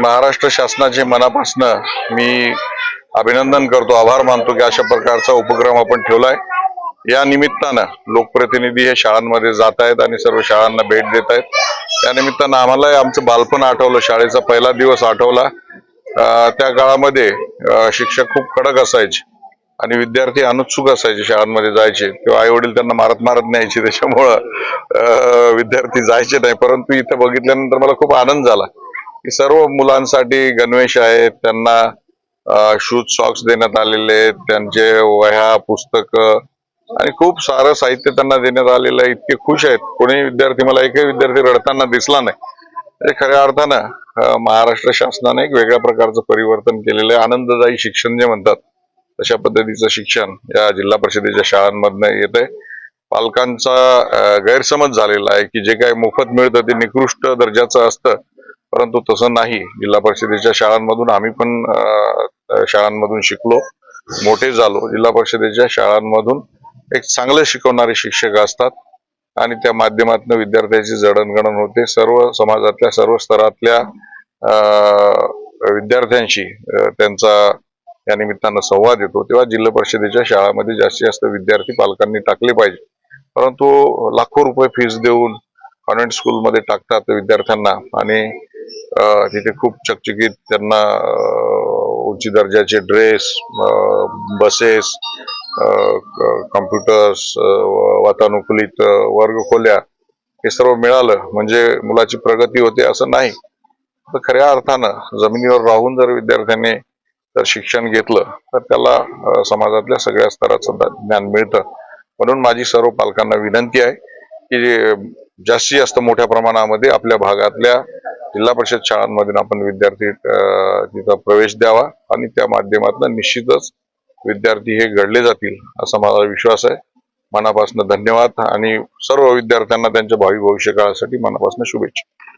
महाराष्ट्र शासनाचे मनापासनं मी अभिनंदन करतो आभार मानतो की अशा प्रकारचा उपक्रम आपण ठेवलाय. या निमित्तानं लोकप्रतिनिधी हे शाळांमध्ये जात आहेत आणि सर्व शाळांना भेट देत आहेत. त्या निमित्तानं आम्हालाही आमचं बालपण आठवलं शाळेचा पहिला दिवस आठवला. त्या काळामध्ये शिक्षक खूप कडक असायचे आणि विद्यार्थी अनुत्सुक असायचे शाळांमध्ये जायचे. किंवा आई वडील त्यांना मारत मारत न्यायचे त्याच्यामुळं विद्यार्थी जायचे नाही. परंतु इथं बघितल्यानंतर मला खूप आनंद झाला. सर्व मुलांसाठी गणवेश आहेत त्यांना शूज सॉक्स देण्यात आलेले आहेत त्यांचे वह्या पुस्तक आणि खूप सारं साहित्य त्यांना देण्यात आलेलं आहे. इतके खुश आहेत. कोणी विद्यार्थी मला एकही विद्यार्थी रडताना दिसला नाही. खऱ्या अर्थानं महाराष्ट्र शासनाने एक वेगळ्या प्रकारचं परिवर्तन केलेलं आहे. आनंददायी शिक्षण जे म्हणतात तशा पद्धतीचं शिक्षण या जिल्हा परिषदेच्या शाळांमधनं येत आहे. पालकांचा गैरसमज झालेला आहे की जे काही मोफत मिळतं ते निकृष्ट दर्जाचं असतं. परंतु तसं नाही. जिल्हा परिषदेच्या शाळांमधून आम्ही पण शाळांमधून शिकलो मोठे झालो. जिल्हा परिषदेच्या शाळांमधून एक चांगले शिकवणारे शिक्षक असतात आणि त्या माध्यमातून विद्यार्थ्याची जडणघडण होते. सर्व समाजातल्या सर्व स्तरातल्या विद्यार्थ्यांशी त्यांचा या निमित्तानं संवाद येतो. तेव्हा जिल्हा परिषदेच्या शाळामध्ये जास्तीत जास्त विद्यार्थी पालकांनी टाकले पाहिजे. परंतु लाखो रुपये फीस देऊन कॉन्व्हेंट स्कूलमध्ये टाकतात विद्यार्थ्यांना आणि तिथे खूप चकचकीत त्यांना उच्च दर्जाचे ड्रेस बसेस कम्प्युटर्स वातानुकूलित वर्ग वर्गखोल्या हे सर्व मिळालं. म्हणजे मुलाची प्रगती होते असं नाही. तर खऱ्या अर्थानं जमिनीवर राहून जर विद्यार्थ्यांनी जर शिक्षण घेतलं तर त्याला समाजातल्या सगळ्या स्तराचं ज्ञान मिळतं. म्हणून माझी सर्व पालकांना विनंती आहे की जास्ती जास्तीत जास्त मोठ्या प्रमाणामध्ये आपल्या भागातल्या जिल्हा परिषद शाळांमधून आपण विद्यार्थी तिथं प्रवेश द्यावा आणि त्या माध्यमातून निश्चितच विद्यार्थी हे घडले जातील असा माझा विश्वास आहे. मनापासून धन्यवाद आणि सर्व विद्यार्थ्यांना त्यांच्या भावी भविष्य काळासाठी मनापासून शुभेच्छा.